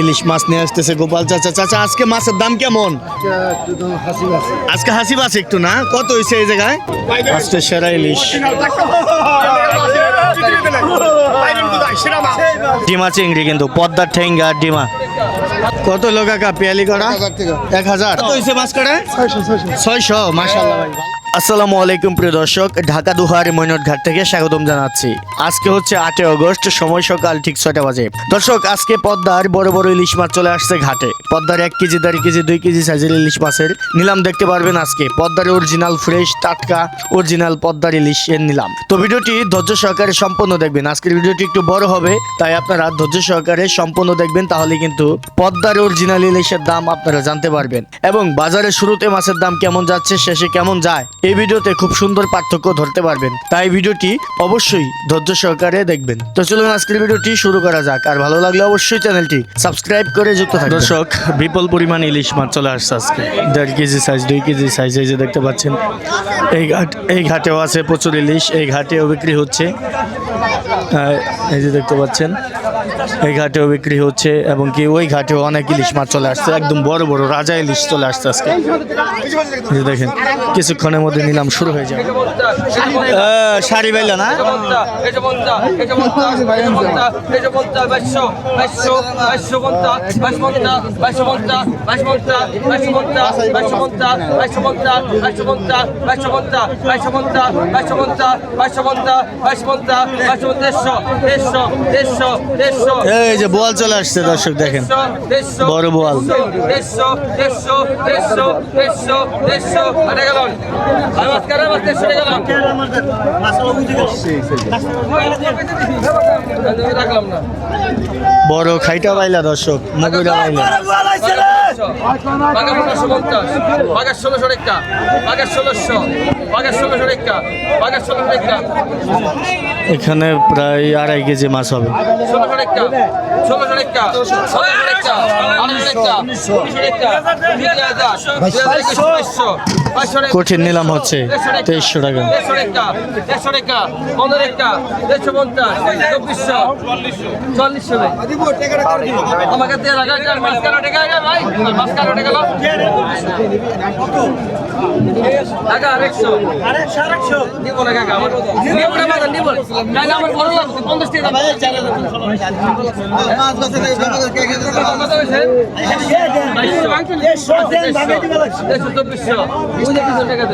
ইলিশ মাছ নিয়ে আসতেছে গোপাল চাচা। চাচা আজকে মাছের দাম কেমন? আজকে হাসিব আছে একটু না? কত হয়েছে এই জায়গায়? আজকে সেরা ইলিশ। ডিমা চিংড়ি কিন্তু পদ্মার ঠেঙ্গা ডিমা। কত লোক কাকা পেয়ালি করা এক হাজার কত হয়েছে মাছ করা ছয়শো মাসাল্লাহ ভাই আসসালামু আলাইকুম প্রিয় দর্শক, ঢাকা দুহার মৈনট ঘাট থেকে স্বাগতম জানাচ্ছি। আজকে হচ্ছে আটই আগস্ট, সময় সকাল ঠিক ছয়টা বাজে। দর্শক, আজকে পদ্মার বড় বড় ইলিশ মাছ চলে আসছে ঘাটে। পদ্মার এক কেজি, দেড় কেজি, দুই কেজি সাইজের ইলিশ মাছের নিলাম দেখতে পারবেন আজকে। পদ্মার অরিজিনাল ফ্রেশ টাটকা অরিজিনাল পদ্মার ইলিশ এর নিলাম। তো ভিডিওটি ধৈর্য সহকারে সম্পূর্ণ দেখবেন। আজকের ভিডিওটি একটু বড় হবে, তাই আপনারা ধৈর্য সহকারে সম্পূর্ণ দেখবেন, তাহলে কিন্তু পদ্মার অরিজিনাল ইলিশের দাম আপনারা জানতে পারবেন। এবং বাজারে শুরুতে মাছের দাম কেমন যাচ্ছে, শেষে কেমন যায় এই ভিডিওতে খুব সুন্দর পার্থক্য ধরতে পারবেন। তাই ভিডিওটি অবশ্যই ধৈর্য সহকারে দেখবেন। তো চলুন আজকের ভিডিওটি শুরু করা যাক। আর ভালো লাগলে অবশ্যই চ্যানেলটি সাবস্ক্রাইব করে যুক্ত থাকুন দর্শক বিপুল পরিমাণ ইলিশ মাছ চলে আসছে আজকে। দেড় কেজি সাইজ দুই কেজি সাইজ এই যে দেখতে পাচ্ছেন। এই ঘাট এই ঘাটেও আছে প্রচুর ইলিশ এই ঘাটেও বিক্রি হচ্ছে। এই যে দেখতে পাচ্ছেন। এই ঘাটেও বিক্রি হচ্ছে এবং কি ওই ঘাটেও অনেক ইলিশ মাছ চলে আসছে একদম বড় বড় রাজা ইলিশ চলে আসছে আজকে দেখেন কিছুক্ষণের মধ্যে নিলাম শুরু হয়ে যাবে শাড়ি বাইলা না এই যে বোয়াল চলে আসছে দর্শক দেখেন বড় বোয়াল। বড় খাইটা বাইলা দর্শক মগুরা বাঘের ষোলোশো রেখা বাঘের ষোলোশো এখানে প্রায় আড়াই কেজি মাছ হবে। কঠিন নিলাম হচ্ছে তেইশশো টাকা টেকা। আরেকশো চব্বিশশো টাকা।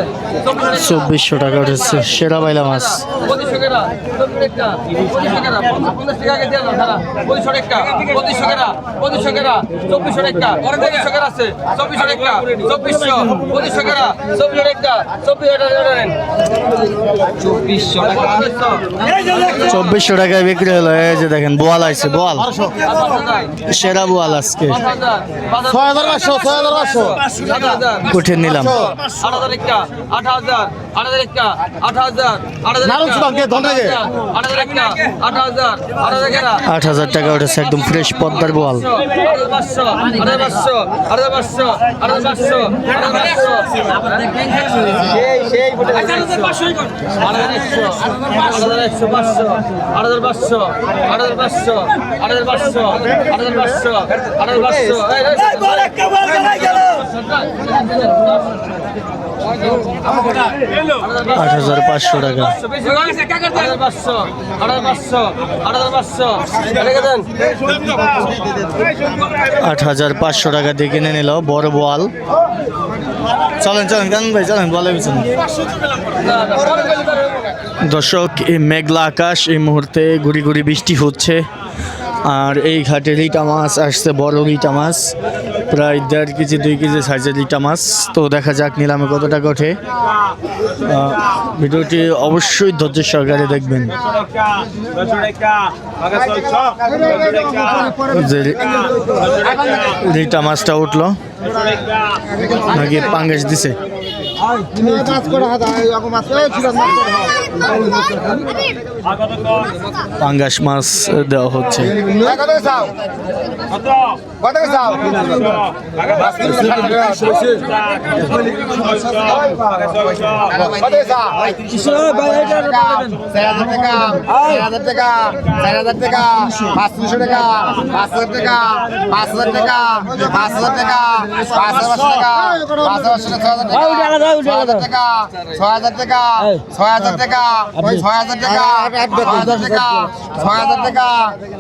চব্বিশশো উঠেছে সেরা বাইলা মাছ পঁচিশশো টাকা চব্বিশশো টাকা আছে চব্বিশশো টাকা চব্বিশশো পঁচিশশো টাকা চব্বিশশো টাকা চব্বিশশো টাকা চব্বিশশো টাকায় বিক্রি হলো, এই যে দেখেন, বোয়াল আইছে, বোয়াল। সেরা বোয়াল আজকে। কঠিন নিলাম। আট হাজার টাকা উঠেছে, একদম ফ্রেশ পদ্মার বোয়াল। আট হাজার একশো আট হাজার একশো পাঁচশো আট পাঁচশো আট পাঁচশো পাঁচশো আট পাঁচশো আট পাঁচশো আট হাজার পাঁচশো টাকা পাঁচশো আট হাজার পাঁচশো আট হাজার টাকা দিয়ে কিনে নিল বড় বোয়াল চলেন চলেন কেন ভাই, চলেন, বলে দর্শক, এই মেঘলা আকাশ এই মুহূর্তে ঘুরি ঘুরি বৃষ্টি হচ্ছে। আর এই ঘাটে লিটা মাছ আসছে, বড় লিটা মাছ, প্রায় দেড় কেজি, দুই কেজি সাইজের লিটা মাছ। তো দেখা যাক নিলামে কত টাকা ওঠে ভিডিওটি অবশ্যই ধৈর্য সহকারে দেখবেন। যে লিটা মাছটা উঠল, নাকি পাঙ্গাস দিছে? পাঙ্গাস মাছ দেওয়া হচ্ছে টাকা পাঁচ হাজার টাকা পাঁচ হাজার টাকা পাঁচ হাজার টাকা পাঁচ হাজার টাকা পাঁচ হাজার টাকা পাঁচ হাজার টাকা টাকা ছয় হাজার টাকা ছয় হাজার টাকা ছয় হাজার টাকা ছয় হাজার টাকা ছয় হাজার টাকা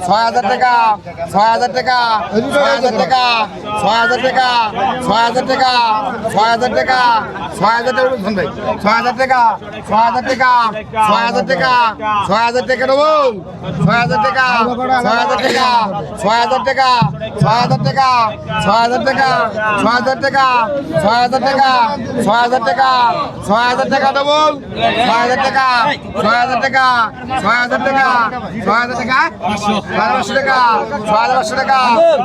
ছয় হাজার টাকা ছয় হাজার টাকা ছয় হাজার টাকা ছয় হাজার টাকা ছয় হাজার টাকা ছয় হাজার টাকা ছয় হাজার টাকা হাজার টাকা ছয় হাজার টাকা ছয় হাজার টাকা ছয় হাজার টাকা ছয় হাজার টাকা দেবো ছয় হাজার টাকা ছয় হাজার টাকা ছয় হাজার টাকা ছয় হাজার টাকা ছয় হাজার টাকা ছয় হাজার টাকা ছয় হাজার টাকা ছয় হাজার টাকা। ছয় হাজার টাকা দেবো। ছয় হাজার টাকা। ছয় হাজার টাকা। ছয় হাজার টাকা। ছয় হাজার টাকা। ছয় হাজার পাঁচশো টাকা। ছয় হাজার পাঁচশো টাকা।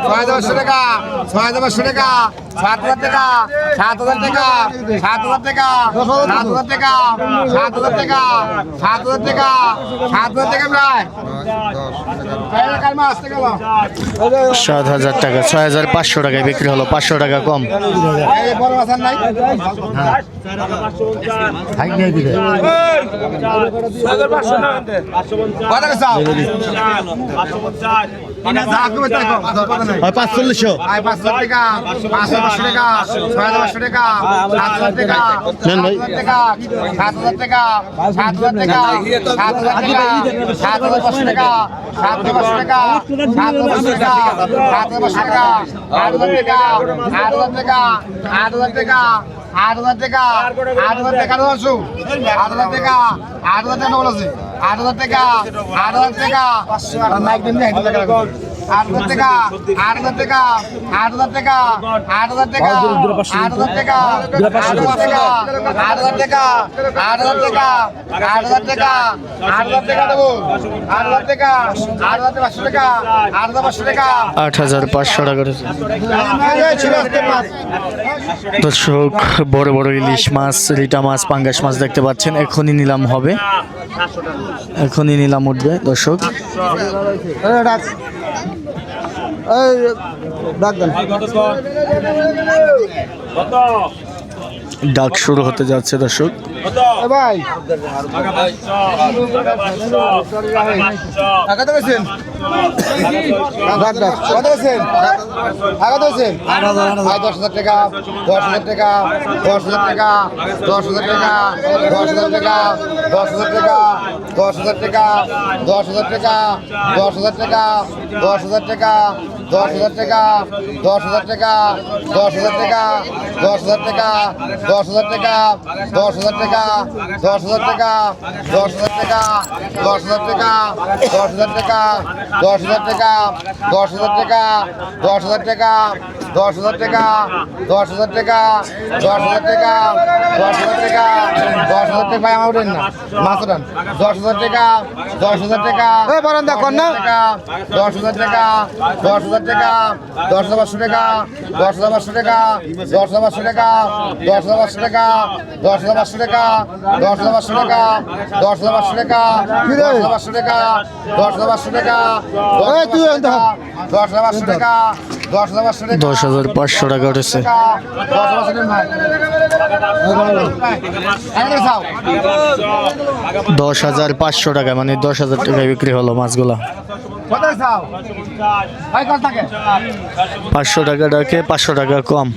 ছয় হাজার পাঁচশো টাকা। ছয় হাজার পাঁচশো টাকা। সাত হাজার টাকা সাত হাজার টাকা সাত হাজার টাকা সাত হাজার টাকা সাত হাজার টাকা সাত হাজার টাকা মাস টাকা সাত হাজার টাকা ছয় হাজার পাঁচশো টাকায় বিক্রি হলো পাঁচশো টাকা কম। কথা পাঁচচল্লিশশো পাঁচশো টাকা পাঁচশো পাঁচশো টাকা ছয় পাঁচশো টাকা সাত হাজার টাকা। সাত হাজার টাকা সাত হাজার টাকা সাত হাজার টাকা সাত হাজার টাকা সাত হাজার পাঁচশো টাকা সাত হাজার পাঁচশো টাকা সাত হাজার পাঁচশো টাকা সাত হাজার টাকা আট হাজার টাকা আট হাজার টাকা আট হাজার টাকা আট হাজার টাকা আট হাজার টাকা বলছো। আট হাজার টাকা আট হাজার টাকা আট হাজার টাকা আট হাজার আট হাজার টাকা আট হাজার টাকা আট হাজার টাকা আট হাজার টাকা আট হাজার টাকা আট হাজার টাকা আট হাজার টাকা আট হাজার টাকা আট হাজার টাকা আট হাজার টাকা আট হাজার টাকা দেবো আট হাজার টাকা আট হাজার পাঁচশো টাকা আট হাজার পাঁচশো টাকা আট হাজার পাঁচশো টাকা দর্শক বড় বড় ইলিশ মাছ রিটা মাছ পাঙ্গাস মাছ দেখতে পাচ্ছেন এখনই নিলাম হবে এখনই নিলাম উঠবে দর্শক ডাক শুরু হতে যাচ্ছে দর্শক ভাই ডাক ডাক দশ হাজার টাকা দশ হাজার টাকা দশ হাজার টাকা দশ হাজার টাকা দশ হাজার টাকা দশ হাজার টাকা দশ হাজার টাকা দশ হাজার টাকা দশ হাজার টাকা দশ হাজার টাকা দশ হাজার টাকা দশ হাজার টাকা দশ হাজার টাকা দশ হাজার টাকা দশ হাজার টাকা দশ হাজার টাকা দশ হাজার টাকা দশ হাজার টাকা দশ হাজার টাকা দশ হাজার টাকা দশ হাজার টাকা দশ হাজার টাকা দশ হাজার টাকা দশ হাজার টাকা দশ হাজার টাকা দশ হাজার টাকা দশ হাজার টাকা দশ হাজার টাকা আমার উঠেন না মাছ উঠান দশ হাজার টাকা দশ হাজার টাকা দশ হাজার টাকা দশ হাজার টাকা দশ হাজার পাঁচশো টাকা দশ হাজার পাঁচশো টাকা দশ হাজার পাঁচশো টাকা দশ হাজার পাঁচশো টাকা দশ হাজার পাঁচশো টাকা দশ হাজার পাঁচশো টাকা দশ হাজার পাঁচশো টাকা দশ হাজার পাঁচশো টাকা দশ হাজার পাঁচশো টাকা দশ হাজার পাঁচশো টাকা দশ হাজার পাঁচশো টাকা দশ হাজার পাঁচশো টাকা উঠেছে দশ হাজার পাঁচশো টাকা ভাই দশ হাজার পাঁচশো টাকা মানে দশ হাজার টাকায় বিক্রি হলো মাছগুলা পাঁচশো টাকা ডাকে পাঁচশো টাকা কম।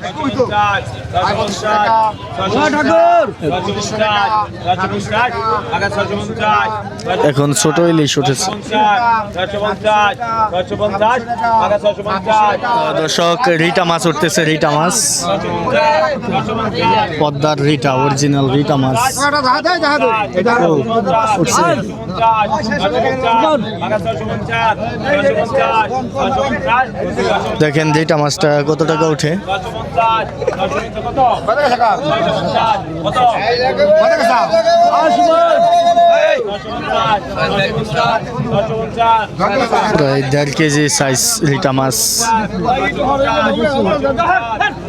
এখন ছোট ইলিশ উঠেছে। দর্শক রিটা মাছ উঠতেছে রিটা মাছ। পদ্মার রিটা অরিজিনাল রিটা মাছ। উঠছে। দেখেন যেটা মাছটা কত টাকা গেছে প্রায় দেড় কেজি সাইজ লিটা মাছ।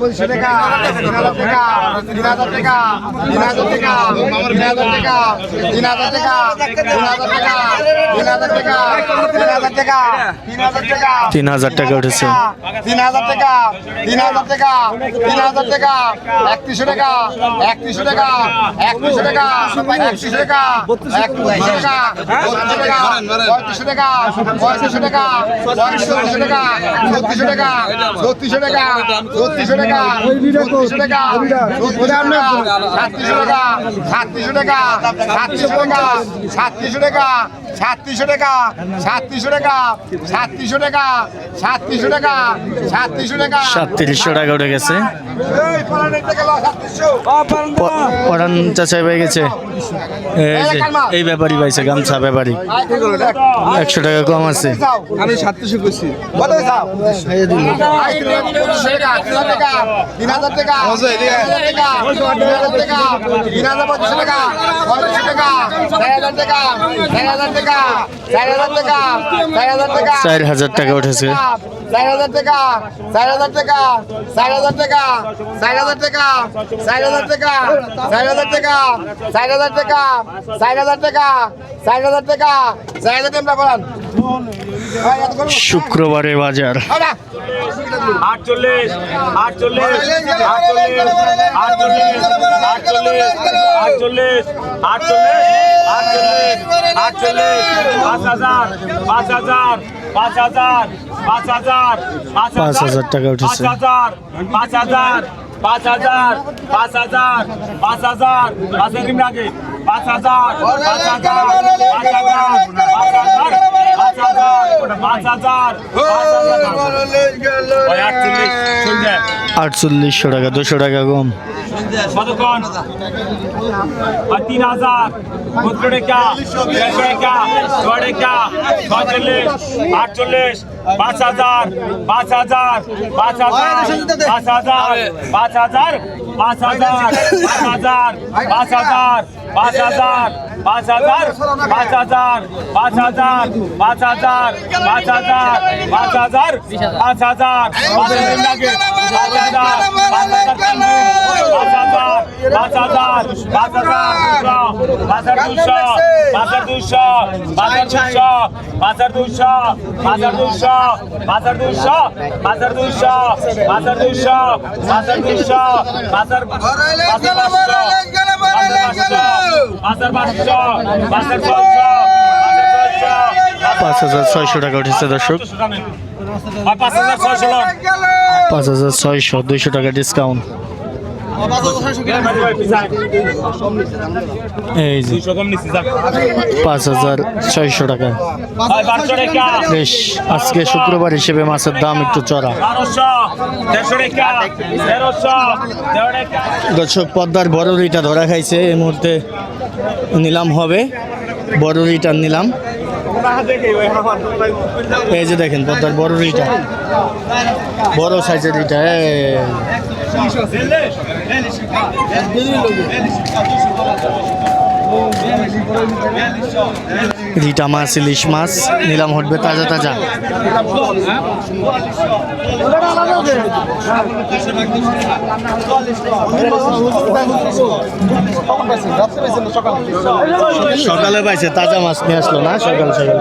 পঁচিশশো টাকা তিন হাজার টাকা তিন হাজার টাকা তিন হাজার টাকা। তিন হাজার টাকা তিন হাজার টাকা তিন হাজার টাকা তিন হাজার টাকা তিন হাজার টাকা তিন হাজার টাকা তিন হাজার টাকা উঠেছে তিন হাজার টাকা তিন হাজার টাকা তিন হাজার টাকা একত্রিশশো টাকা একত্রিশশো টাকা একত্রিশশো টাকা একত্রিশশো টাকা একত্রিশশো টাকা বত্রিশশো টাকা পঁয়ত্রিশশো টাকা পঁয়ত্রিশশো টাকা ছত্রিশশো টাকা ছত্রিশশো টাকা সাতত্রিশশো টাকা উঠে গেছে। এই গামছা একশো টাকা কম আছে আমি চার হাজার টাকা উঠেছে চার হাজার টাকা চার হাজার টাকা চার হাজার টাকা চার হাজার টাকা চার হাজার টাকা চার হাজার টাকা চার হাজার টাকা চার হাজার টাকা চার হাজার টাকা চার হাজার টাকা বলেন। শুক্রবারে বাজার। আটচল্লিশ আটচল্লিশ আটচল্লিশ আটচল্লিশ আটচল্লিশ আটচল্লিশ আটচল্লিশ আটচল্লিশ পাঁচ হাজার পাঁচ হাজার পাঁচ হাজার পাঁচ হাজার পাঁচ হাজার টাকা উঠেছে। পাঁচ হাজার পাঁচ হাজার পাঁচ হাজার পাঁচ হাজার পাঁচ হাজার পাঁচ হাজার পাঁচ হাজার পাঁচ হাজার পাঁচ হাজার পাঁচ হাজার পাঁচ হাজার পাঁচ হাজার আটচল্লিশশো টাকা দুশো টাকা কম কতক্ষণ তিন হাজার সত্তর টাকা দেড়শো টাকা ছয় টাকা ছয়চল্লিশ আটচল্লিশ পাঁচ হাজার পাঁচ হাজার পাঁচ হাজার পাঁচ হাজার পাঁচ হাজার পাঁচ হাজার পাঁচ হাজার পাঁচ হাজার পাঁচ হাজার পাঁচ হাজার পাঁচ হাজার পাঁচ হাজার পাঁচ হাজার পাঁচ হাজার পাঁচ হাজার পাঁচ হাজার পাঁচ হাজার পাঁচ হাজার পাঁচ হাজার পাঁচ হাজার পাঁচ হাজার পাঁচ হাজার দুশো পাঁচ হাজার দুশো পাঁচ হাজার দুশো পাঁচ হাজার দুশো পাঁচ হাজার দুশো পাঁচ হাজার দুশো পাঁচ হাজার দুশো পাঁচ হাজার দুশো পাঁচ হাজার হাজার পাঁচ হাজার পাঁচশো পাঁচ হাজার ছয়শো টাকা উঠেছে দর্শক। পাঁচ হাজার ছয়শো দুইশো টাকা ডিসকাউন্ট এই যে পাঁচ হাজার ছয়শো টাকা। বেশ, আজকে শুক্রবার হিসেবে মাছের দাম একটু চড়া। দর্শক, পদ্মার বড় রিটা ধরা খাইছে, এই মুহূর্তে নিলাম হবে। বড় রিটার নিলাম। এই যে দেখেন, পদ্মার বড় রিটা বড় সাইজের রিটা রিটা মাছ ইলিশ মাছ নিলাম হটবে তাজা তাজা। সকালে পাইছে তাজা মাছ নিয়ে আসলো না? সকাল সকাল।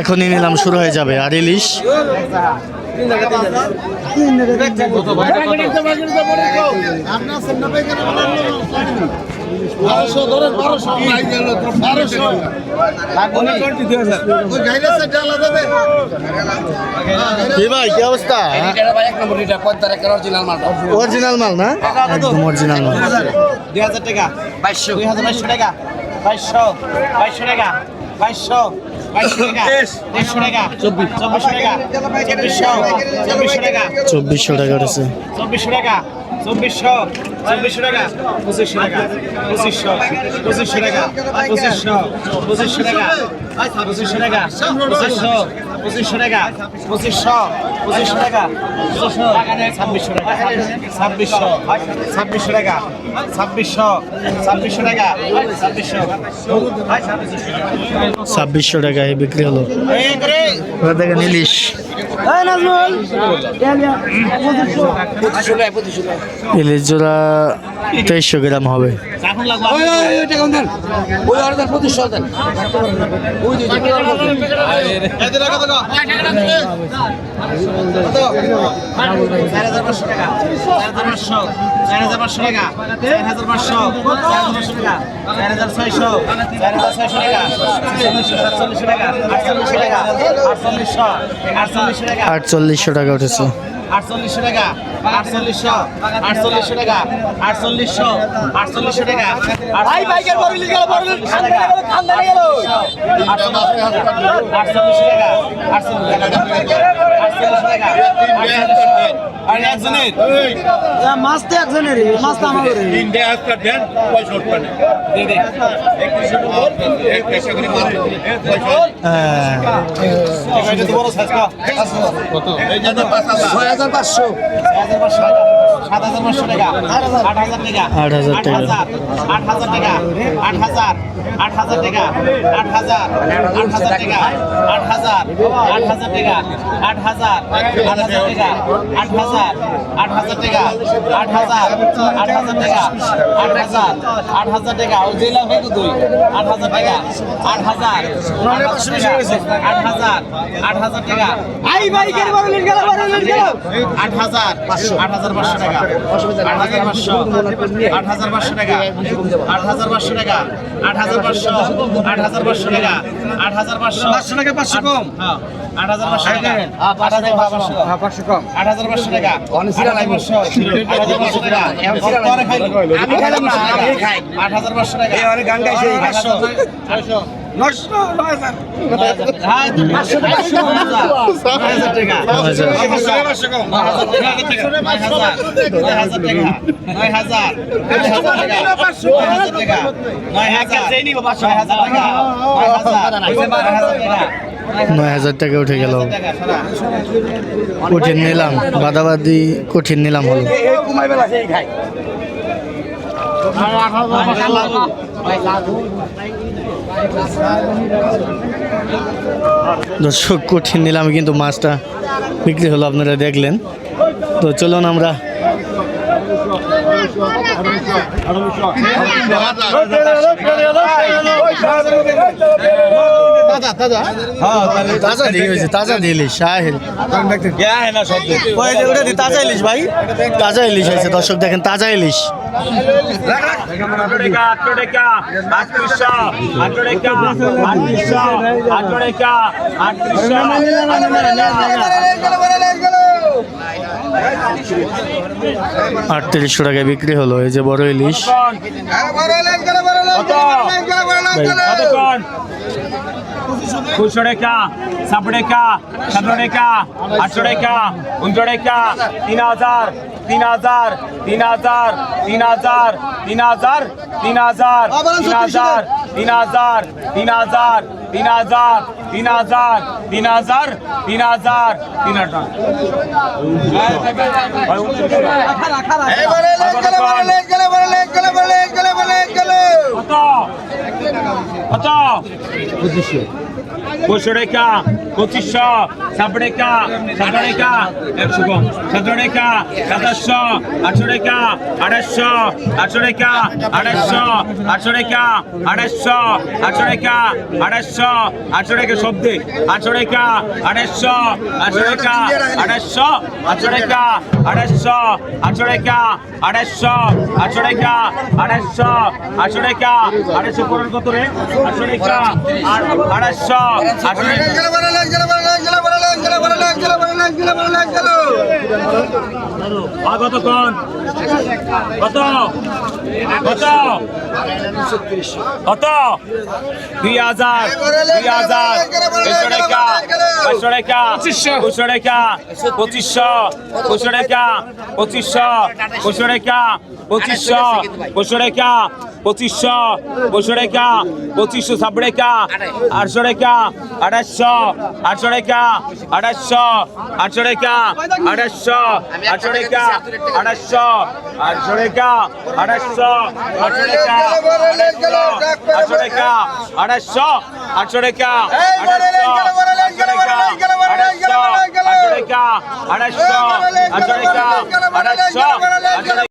এখনই নিলাম শুরু হয়ে যাবে। আর ইলিশ? কি ভাই কি অবস্থা? এক নম্বর লিটার পদ্মার একটা অরিজিনাল অরিজিনাল মাল না? একদম অরিজিনাল মাল। দুই হাজার টাকা। বাইশশো। দুই হাজার বাইশশো টাকা। বাইশশো। বাইশশো টাকা। বাইশশো। বাইশশো টাকা। দেড়শো টাকা। চব্বিশ। চব্বিশশো টাকা। চব্বিশশো চব্বিশশো টাকা। চব্বিশশো টাকা উঠেছে। চব্বিশশো টাকা। চব্বিশশো চব্বিশশো টাকা। পঁচিশশো টাকা। পঁচিশশো পঁচিশশো টাকা। পঁচিশশো পঁচিশশো টাকা। পঁচিশশো টাকা। পঁচিশশো পঁচিশশো টাকা পঁচিশশো পঁচিশশো টাকা পঁচিশশো ছাব্বিশশো টাকা ছাব্বিশশো ছাব্বিশশো টাকা ছাব্বিশশো ছাব্বিশশো টাকা ছাব্বিশশো ছাব্বিশশো টাকায় বিক্রি হলো। দেখেন ইলিশ। ইলিশ জোড়া তেইশশো গ্রাম হবে আটচল্লিশ টাকা আটচল্লিশ টাকা আটচল্লিশশো আটচল্লিশশো আটচল্লিশশো টাকা উঠেছে। আটচল্লিশশো টাকা আটচল্লিশশো আটচল্লিশশো টাকা আটচল্লিশশো আটচল্লিশশো টাকা টাকা আটচল্লিশশো টাকা আর একজনের মাছ তো মাছ তো কত César passou. সাত হাজার পাঁচশো টাকা আট হাজার টাকা আট হাজার টাকা। আট হাজার টাকা আট হাজার আট হাজার টাকা আট হাজার আট হাজার টাকা আট হাজার আট হাজার টাকা আট হাজার আট হাজার টাকা আট হাজার আট হাজার টাকা আট হাজার আট হাজার টাকা আট হাজার আট হাজার টাকা ও জেলা হয়ে তো দুই আট হাজার টাকা আট হাজার আট হাজার আট হাজার টাকা আই বাইকের বড় লিখ গেল বড় লিখ গেল আট হাজার আট হাজার পাঁচশো টাকা আট হাজার পাঁচশো আট হাজার পাঁচশো টাকা আট হাজার পাঁচশো টাকা আট হাজার পাঁচশো আট হাজার পাঁচশো টাকা আট হাজার পাঁচশো পাঁচশো টাকা পাঁচশো কম আট হাজার পাঁচশো টাকা আট হাজার পাঁচশো পাঁচশো কম আট হাজার পাঁচশো টাকা আট হাজার পাঁচশো আমি খাইলাম না, আমি খাই। আট হাজার পাঁচশো টাকা গান গাইছে, নয় হাজার। টাকা উঠে গেল। কঠিন নিলাম বাদাবাদি কঠিন নিলাম হলো। ভাই দর্শক কঠিন নিলাম কিন্তু মাছটা বিক্রি হলো আপনারা দেখলেন। তো চলুন আমরা তাজা দিয়ে হয়েছে তাজা দিয়ে ইলিশ সাহেল তাজা ইলিশ ভাই। তাজা ইলিশ হয়েছে দর্শক দেখেন তাজা ইলিশ আটত্রিশশো টাকায় বিক্রি হলো এই যে বড় ইলিশ দুশো টাকা সাতশো টাকা সতেরো টাকা আটশো টাকা উনশো টাকা তিন হাজার তিন হাজার তিন হাজার তিন হাজার তিন হাজার তিন হাজার তিন হাজার তিন হাজার তিন হাজার তিন হাজার তিন হাজার তিন হাজার তিন হাজার তিন হাজার কত পঁচিশশো টাকা পঁচিশশো ছাব্বিশ টাকা সাতশো টাকা একশো কম সাতশো টাকা সাতাশশো আটশো টাকা আড়াইশো আটশো টাকা আড়াইশো আটশো টাকা আড়াইশো আটশো টাকা টাকা শব্দে আটশো টাকা আড়াইশো আটশো টাকা আড়াইশো আটশো আড়াইশো, আটশো টাকা, আড়াইশো, আটশো টাকা, আড়াইশো পনেরো কত রে? আটশো টাকা, আর আড়াইশো, আটশো কতক্ষণ কত? কত? কত? দুই হাজার দুই হাজার পাঁচশো টাকা দুশো টাকা পঁচিশশো দুশো টাকা পঁচিশশো দুশো টাকা পঁচিশশো দুশো টাকা পঁচিশশো দুশো টাকা পঁচিশশো ছাব্বিশ টাকা আটশো টাকা আড়াইশো আটশো টাকা আড়াইশো আটশো টাকা আড়াইশো আটশো টাকা আড়াইশো আটশো টাকা আড়াইশো আটশো টাকা আটশো টাকা আড়াইশো আটশো টাকা আটশো টাকা আড়াইশো আটশো টাকা আড়াইশো আটশো টাকা